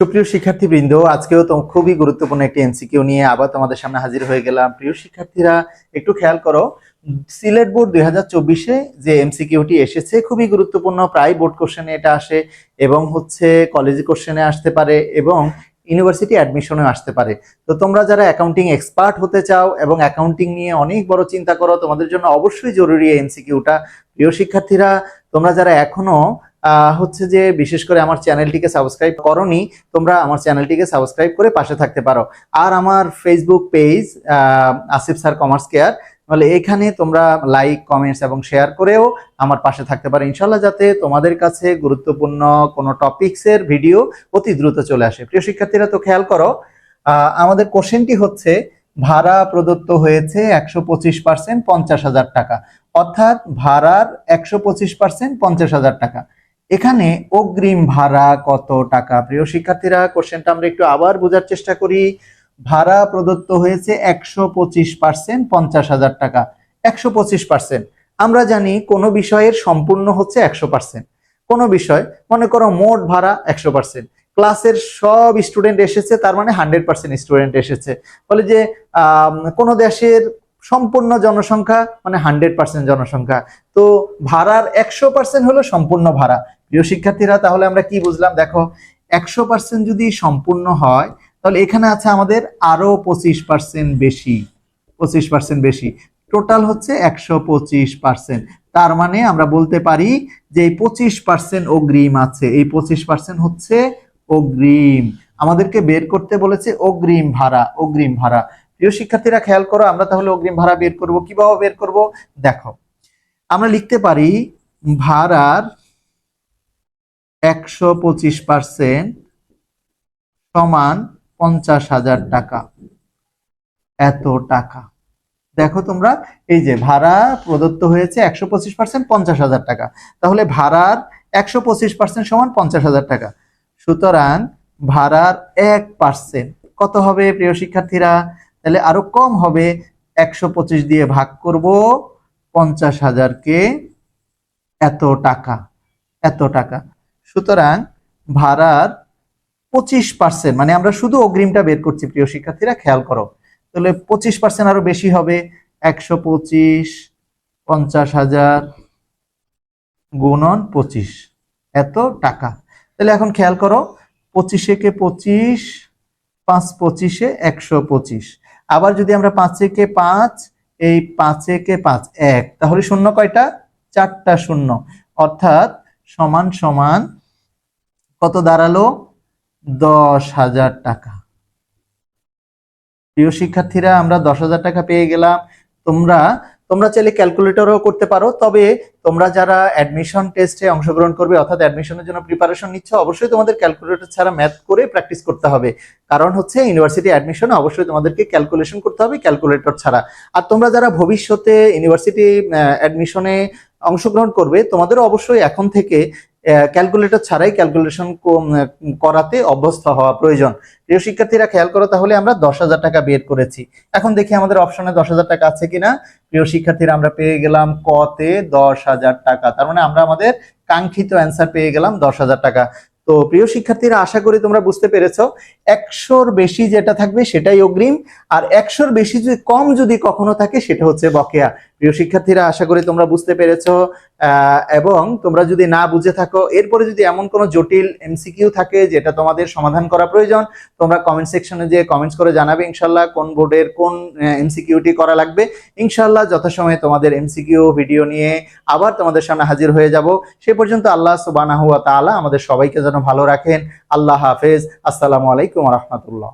সুপ্রিয় শিক্ষার্থীবৃন্দ, আজকেও তো খুবই গুরুত্বপূর্ণ একটি এমসিকিউ নিয়ে আবার তোমাদের সামনে হাজির হয়ে গেলাম। প্রিয় শিক্ষার্থীরা, একটু খেয়াল করো, সিলেট বোর্ড দুই হাজার চব্বিশে যে এমসিকিউটি এসেছে খুবই গুরুত্বপূর্ণ, প্রায় বোর্ড কোশ্চেনে এটা আসে এবং হচ্ছে কলেজ কোশ্চেনে আসতে পারে এবং ইউনিভার্সিটি অ্যাডমিশনে আসতে পারে। তো তোমরা যারা অ্যাকাউন্টিং এক্সপার্ট হতে চাও এবং অ্যাকাউন্টিং নিয়ে অনেক বড় চিন্তা করো, তোমাদের জন্য অবশ্যই জরুরি এমসিকিউটা। প্রিয় শিক্ষার্থীরা, তোমরা যারা এখনও হচ্ছে যে বিশেষ করে আমার চ্যানেলটিকে সাবস্ক্রাইব করনি, তোমরা আমার চ্যানেলটিকে সাবস্ক্রাইব করে পাশে থাকতে পারো। আর আমার Facebook page Asif sir commerce care তাহলে এখানে তোমরা লাইক কমেন্টস এবং শেয়ার করেও আমার পাশে থাকতে পারো। ইনশাল্লাহ যাতে তোমাদের কাছে গুরুত্বপূর্ণ কোনো টপিকসের ভিডিও অতি দ্রুত চলে আসে। প্রিয় শিক্ষার্থীরা, তো খেয়াল করো আমাদের কোশ্চেনটি হচ্ছে, ভাড়া প্রদত্ত হয়েছে একশো পঁচিশ পার্সেন্ট পঞ্চাশ হাজার টাকা। অর্থাৎ ভাড়ার একশো পঁচিশ পার্সেন্ট পঞ্চাশ হাজার টাকা। এখানে অগ্রিম ভাড়া কত টাকা? প্রিয় শিক্ষার্থীরা, কোশ্চেনটা আমরা একটু আবার বোঝার চেষ্টা করি। ভাড়া প্রদত্ত হয়েছে একশো পঁচিশ পার্সেন্ট, পঞ্চাশ হাজার টাকা। একশো পঁচিশ পার্সেন্ট। আমরা জানি কোনো বিষয়ের সম্পূর্ণ হচ্ছে একশো পার্সেন্ট। কোনো বিষয়, মনে করো মোট ভাড়া একশো পার্সেন্ট। ক্লাসের সব স্টুডেন্ট এসেছে, তার মানে হান্ড্রেড পার্সেন্ট স্টুডেন্ট এসেছে। বলে যে কোনো দেশের সম্পূর্ণ জনসংখ্যা মানে হান্ড্রেড পার্সেন্ট জনসংখ্যা। তো ভাড়ার একশো পার্সেন্ট হলো সম্পূর্ণ ভাড়া। প্রিয় শিক্ষার্থীরা, তাহলে আমরা কি বুঝলাম? দেখো, একশো পার্সেন্ট যদি সম্পূর্ণ হয়, তাহলে এখানে আছে আমাদের আরও পঁচিশ পার্সেন্ট বেশি, পঁচিশ পার্সেন্ট বেশি। টোটাল হচ্ছে একশো পঁচিশ পার্সেন্ট তার মানে আমরা বলতে পারি যে এই পঁচিশ পার্সেন্ট অগ্রিম আছে। এই পঁচিশ পার্সেন্ট হচ্ছে অগ্রিম। আমাদেরকে বের করতে বলেছে অগ্রিম ভাড়া অগ্রিম ভাড়া। প্রিয় শিক্ষার্থীরা, খেয়াল করো, আমরা তাহলে অগ্রিম ভাড়া বের করব। কীভাবে বের করব? দেখো আমরা লিখতে পারি ভাড়ার একশো পঁচিশ পার্সেন্ট সমান পঞ্চাশ হাজার টাকা। এত টাকা। দেখো তোমরা, এই যে ভাড়া প্রদত্ত হয়েছে একশো পঁচিশ পার্সেন্ট পঞ্চাশ হাজার টাকা। তাহলে ভাড়ার একশো পঁচিশ পার্সেন্ট সমান পঞ্চাশ হাজার টাকা। সুতরাং ভাড়ার এক পার্সেন্ট কত হবে প্রিয় শিক্ষার্থীরা? তাহলে আরও কম হবে। একশো পঁচিশ দিয়ে ভাগ করব পঞ্চাশ হাজারকে এত টাকা এত টাকা। সুতরাং ভাড়ার পঁচিশ পার্সেন্ট মানে আমরা শুধু অগ্রিমটা বের করছি, প্রিয় শিক্ষার্থীরা, খেয়াল করো। তাহলে পঁচিশ পার্সেন্ট আরও বেশি হবে, একশো পঁচিশ, পঞ্চাশ হাজার গুণন পঁচিশ। এত টাকা। তাহলে এখন খেয়াল করো, পঁচিশে কে পঁচিশ, পাঁচ পঁচিশে একশো পঁচিশ। আবার যদি আমরা পাঁচে কে পাঁচ এই পাঁচে কে পাঁচ এক, তাহলে শূন্য কয়টা? চারটা শূন্য। অর্থাৎ সমান সমান কত দাঁড়াল? দশ হাজার টাকা। প্রিয় শিক্ষার্থীরা, আমরা দশ হাজার টাকা পেয়ে গেলাম। তোমরা তোমরা চাইলে ক্যালকুলেটরও করতে পারো, তবে তোমরা যারা অ্যাডমিশন টেস্টে অংশগ্রহণ করবে, অর্থাৎ অ্যাডমিশনের জন্য প্রিপারেশন নিচ্ছ, অবশ্যই তোমাদের ক্যালকুলেটর ছাড়া ম্যাথ করে প্র্যাকটিস করতে হবে। কারণ হচ্ছে ইউনিভার্সিটি অ্যাডমিশনে অবশ্যই তোমাদেরকে ক্যালকুলেশন করতে হবে ক্যালকুলেটর ছাড়া। আর তোমরা যারা ভবিষ্যতে ইউনিভার্সিটি অ্যাডমিশনে অংশগ্রহণ করবে, তোমাদেরও অবশ্যই এখন থেকে ক্যালকুলেটর ছাড়াই ক্যালকুলেশন করাতে অভ্যস্ত হওয়া প্রয়োজন। প্রিয় শিক্ষার্থীরা, খেয়াল করো তাহলে আমরা দশ হাজার টাকা বের করেছি। এখন দেখি আমাদের অপশনে দশ হাজার টাকা আছে কিনা। প্রিয় শিক্ষার্থীরা, আমরা পেয়ে গেলাম কতে দশ হাজার টাকা। তার মানে আমরা আমাদের কাঙ্ক্ষিত অ্যান্সার পেয়ে গেলাম দশ হাজার টাকা। তো প্রিয় শিক্ষার্থীরা, আশা করি তোমরা বুঝতে পেরেছ, একশোর বেশি যেটা থাকবে সেটাই অগ্রিম, আর একশোর বেশি যদি কম যদি কখনো থাকে, সেটা হচ্ছে বকেয়া। প্রিয় শিক্ষার্থীরা, আশা করি তোমরা বুঝতে পেরেছ এবং তোমরা যদি না বুঝে থাকো, এরপরে যদি এমন কোনো জটিল এমসিকিউ থাকে যেটা তোমাদের সমাধান করা প্রয়োজন, তোমরা কমেন্ট সেকশনে যে কমেন্টস করে জানাবে ইনশাল্লাহ কোন বোর্ডের কোন এমসিকিউটি করা লাগবে। ইনশাল্লাহ যথাসময়ে তোমাদের এমসিকিউ, ভিডিও নিয়ে আবার তোমাদের সামনে হাজির হয়ে যাব। সে পর্যন্ত আল্লাহ সুবানাহু ওয়া তাআলা আমাদের সবাইকে যেন ভালো রাখেন। আল্লাহ হাফেজ। আসসালামু আলাইকুম রহমতুল্লাহ।